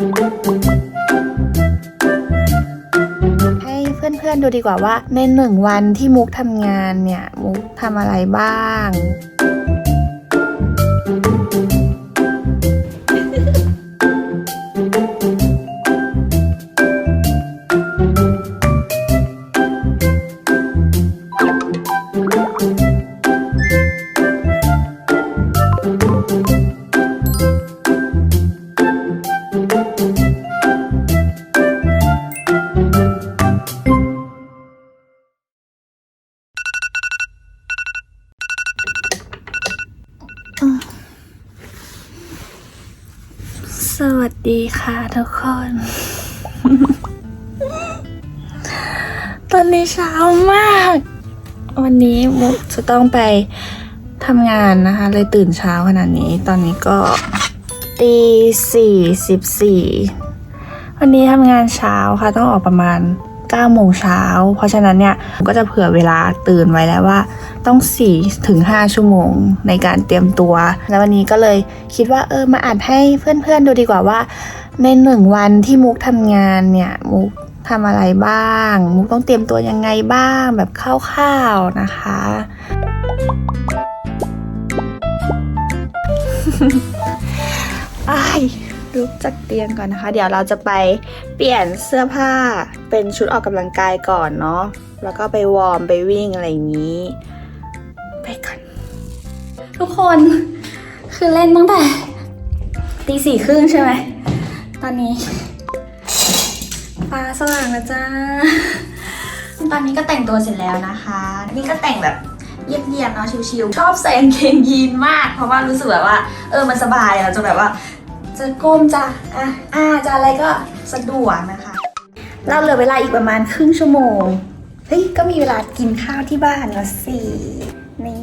ให้เพื่อนๆดูดีกว่าว่าในหนึ่งวันที่มุกทำงานเนี่ย มุกทำอะไรบ้าง สวัสดีค่ะทุกคน ตอนนี้เช้ามาก วันนี้มุกจะต้องไปทำงานนะคะ เลยตื่นเช้าขนาดนี้ ตอนนี้ก็ตีสี่สิบสี่ วันนี้ทำงานเช้าค่ะ ต้องออกประมาณ 9โมงเช้า เพราะฉะนั้นเนี่ยก็จะเผื่อเวลาตื่นไว้แล้วว่า ต้อง4ถึง5ชั่วโมงในการเตรียมตัว แล้ววันนี้ก็เลยคิดว่าเออมาอัดให้เพื่อนๆดูดีกว่าว่า ในหนึ่งวันที่มุกทำงานเนี่ยมุกทำอะไรบ้าง มุกต้องเตรียมตัวยังไงบ้างแบบคร่าวๆนะคะไอ้าย ลุกจากเตียงก่อนนะคะ เดี๋ยวเราจะไปเปลี่ยนเสื้อผ้าเป็นชุดออกกำลังกายก่อนเนาะแล้วก็ไปวอร์มไปวิ่งอะไรอย่างนี้ ไปก่อนทุกคนคือเล่นตั้งแต่ตีสี่ครึ่งใช่ไหมตอนนี้ฟ้าสว่างแล้วจ้าตอนนี้ก็แต่งตัวเสร็จแล้วนะคะ นี่ก็แต่งแบบเยียบๆเนาะชิวๆชอบใส่กางเกงยีนมาก เพราะว่ารู้สึกแบบว่า เออมันสบายเราจะแบบว่า จะก้มจะอะอ่าจะอะไรก็สะดวกนะคะ เราเหลือเวลาอีกประมาณครึ่งชั่วโมง เฮ้ย ก็มีเวลากินข้าวที่บ้านล้วสินี่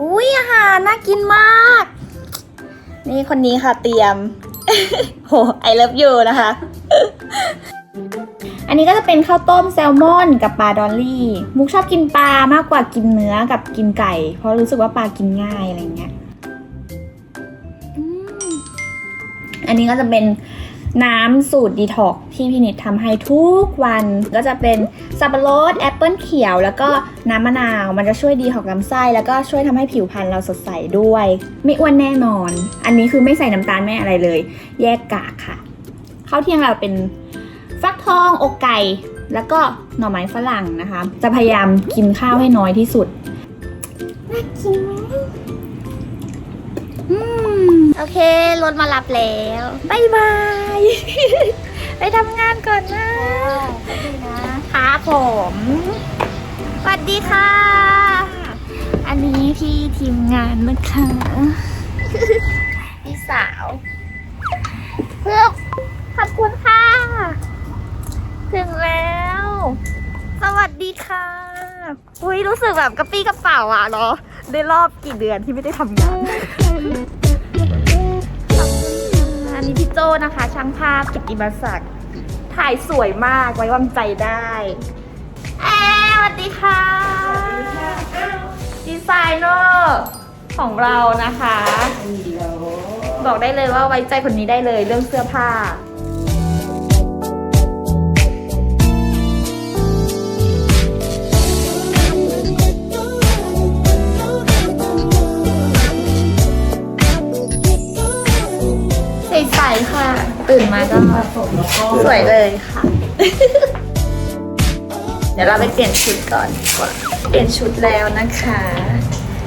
อุ้ยอาหารน่ากินมาก นี่คนนี้ค่ะเตรียม โหไอเลิฟยูนะคะ อันนี้ก็จะเป็นข้าวต้มแซลมอนกับปลาดอลลี่ มุกชอบกินปลามากกว่ากินเนื้อกับกินไก่ เพราะรู้สึกว่าปลากินง่ายอะไรเงี้ย อันนี้ก็จะเป็นน้ำสูตรดีท็อกที่พี่นิดทำให้ทุกวันก็จะเป็นสับปะรดแอปเปิลเขียว แล้วก็น้ำมะนาว มันจะช่วยดีท็อกลำไส้แล้วก็ช่วยทำให้ผิวพรรณเราสดใสด้วย ไม่อ้วนแน่นอน อันนี้คือไม่ใส่น้ำตาลไม่อะไรเลย แยกกากค่ะข้าวเที่ยงเราเป็นฟักทองอกไก่ แล้วก็หน่อไม้ฝรั่งนะคะ จะพยายามกินข้าวให้น้อยที่สุดน่ากินไหม โอเค รถมารับแล้วบายบาย ไปทำงานก่อนนะค่ะผมสวัสดีค่ะ อันนี้พี่ทีมงานนะคะพี่สาว เพื่อขอบคุณค่ะ ถึงแล้ว สวัสดีค่ะ อุ้ยรู้สึกแบบกระปี้กระเป๋าอะเนาะได้รอบกี่เดือนที่ไม่ได้ทำงาน โจนะคะ ช่างภาพกิตติมศักดิ์ถ่ายสวยมากไว้วางใจได้แอร์สวัสดีค่ะดีไซเนอร์ของเรานะคะ บอกได้เลยว่าไว้ใจคนนี้ได้เลยเรื่องเสื้อผ้า นมาก็สวยเลยค่ะ เดี๋ยวเราไปเปลี่ยนชุดก่อนดีกว่าเปลี่ยนชุดแล้วนะคะ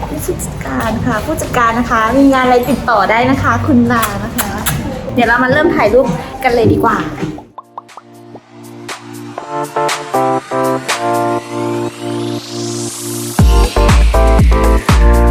ผู้จัดการค่ะ ผู้จัดการนะคะ มีงานอะไรติดต่อได้นะคะ คุณลานะคะ เดี๋ยวเรามาเริ่มถ่ายรูปกันเลยดีกว่าตา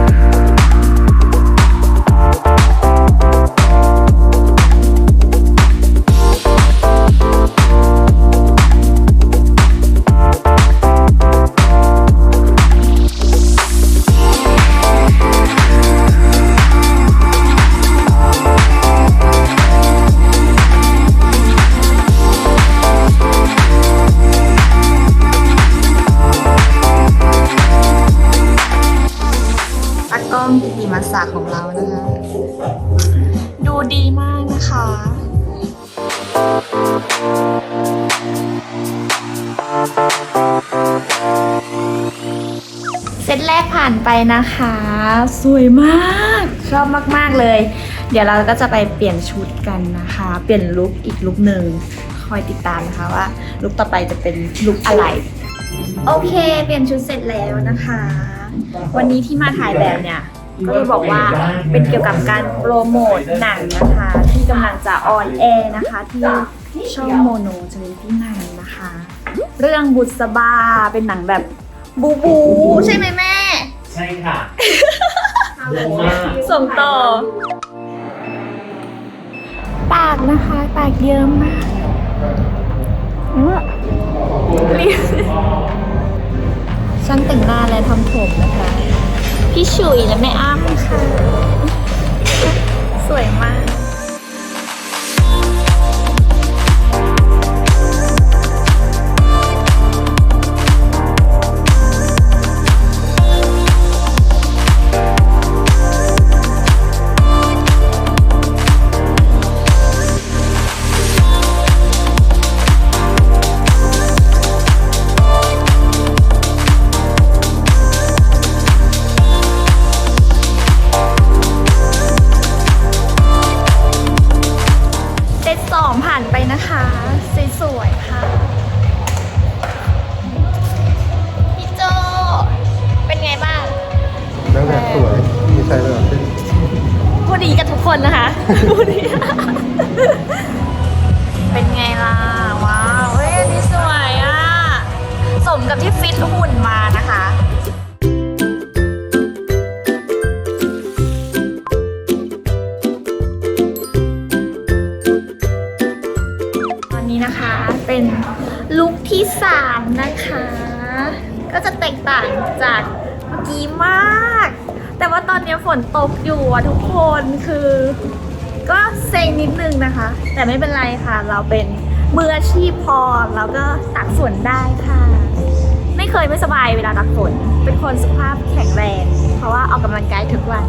มหิมะสักของเรานะคะ ดูดีมากนะคะเซตแรกผ่านไปนะคะ สวยมาก ชอบมาก ๆ เลย เดี๋ยวเราก็จะไปเปลี่ยนชุดกันนะคะ เปลี่ยนลุคอีกลุคหนึ่งคอยติดตามนะคะว่าลุคต่อไปจะเป็นลุคอะไร โอเค เปลี่ยนชุดเสร็จแล้วนะคะ วันนี้ที่มาถ่ายแบบเนี่ย ก็จะบอกว่าเป็นเกี่ยวกับการโปรโมทหนังนะคะ ที่กำลังจะออนแอร์นะคะ ที่ช่องโมโนจะมีที่ไหนนะคะ เรื่องบุษบาเป็นหนังแบบบูบูใช่ไหมแม่ ใช่ค่ะเยอะมากส่งต่อ ปากนะคะปากเยิ้มมาก อื้อรีบ ช่างแต่งหน้าและทำผมนะคะ พี่ฉุยและแม่อ้ำค่ะ สวยมาก องผ่านไปนะคะสวยๆค่ะ พี่โจ เป็นไงบ้าง นางแบบสวยมีใส่แบบเป็นพูดดีกับทุกคนนะคะ พูดดี เป็นไงล่ะว้า กี้มาก แต่ว่าตอนนี้ฝนตกอยู่อะทุกคนคือ ก็เซ็งนิดนึงนะคะ แต่ไม่เป็นไรค่ะ เราเป็นมืออาชีพพอเราก็ตักฝนได้ค่ะ ไม่เคยไม่สบายเวลาตักฝน เป็นคนสุขภาพแข็งแรง เพราะว่าออกกำลังกายทุกวัน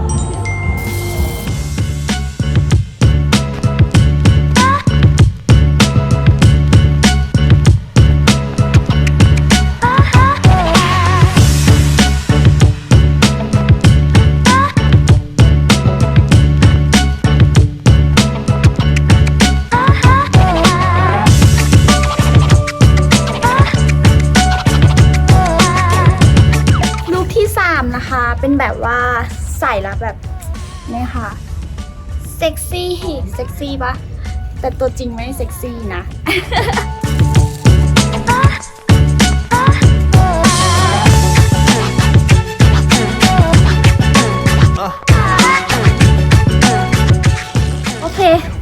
เป็นแบบว่าใส่แล้วแบบนี่ค่ะเซ็กซี่เซ็กซี่ปะแต่ตัวจริงไม่เซ็กซี่นะ โอเค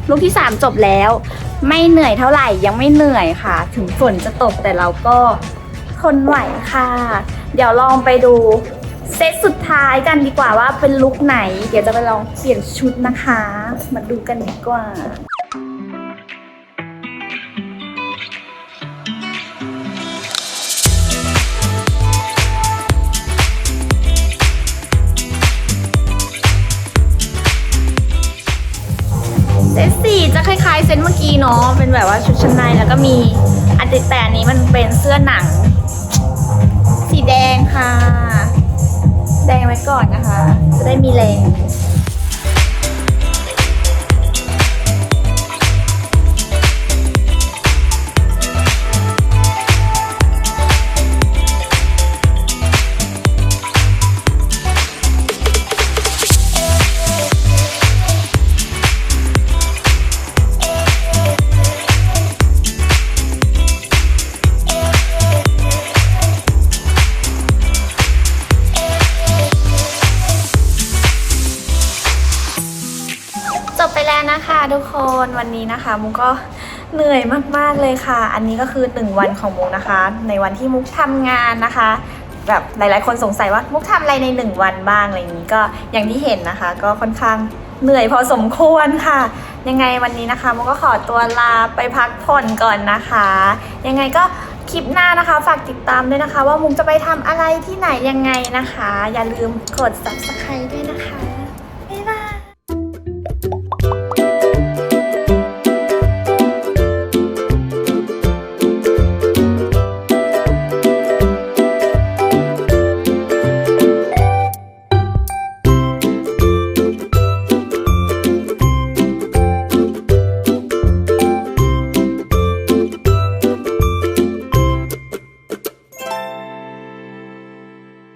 ลูกที่ 3 จบแล้ว ไม่เหนื่อยเท่าไหร่ยังไม่เหนื่อยค่ะ ถึงฝนจะตกแต่เราก็ทนไหวค่ะ เดี๋ยวลองไปดู เซตสุดท้ายกันดีกว่าว่าเป็นลุคไหน เดี๋ยวจะไปลองเปลี่ยนชุดนะคะ มาดูกันดีกว่าเซตสี่จะคล้ายๆเซตเมื่อกี้เนาะเป็นแบบว่าชุดชั้นในแล้วก็มีอันติแต่อันนี้มันเป็นเสื้อหนัง สีแดงค่ะ แดงไว้ก่อนนะคะ จะได้มีแรง แล้วนะคะทุกคนวันนี้นะคะมุกก็เหนื่อยมากๆเลยค่ะ อันนี้ก็คือหนึ่งวันของมุกนะคะ ในวันที่มุกทำงานนะคะ แบบหลายๆ คนสงสัยว่ามุกทำอะไรในหนึ่งวันบ้างอะไรอย่างนี้ก็อย่างที่เห็นนะคะ ก็ค่อนข้างเหนื่อยพอสมควรค่ะ ยังไงวันนี้นะคะมุกก็ขอตัวลาไปพักผ่อนก่อนนะคะ ยังไงก็คลิปหน้านะคะ ฝากติดตามด้วยนะคะ ว่ามุกจะไปทำอะไรที่ไหนยังไงนะคะ อย่าลืมกด subscribe ด้วยนะคะ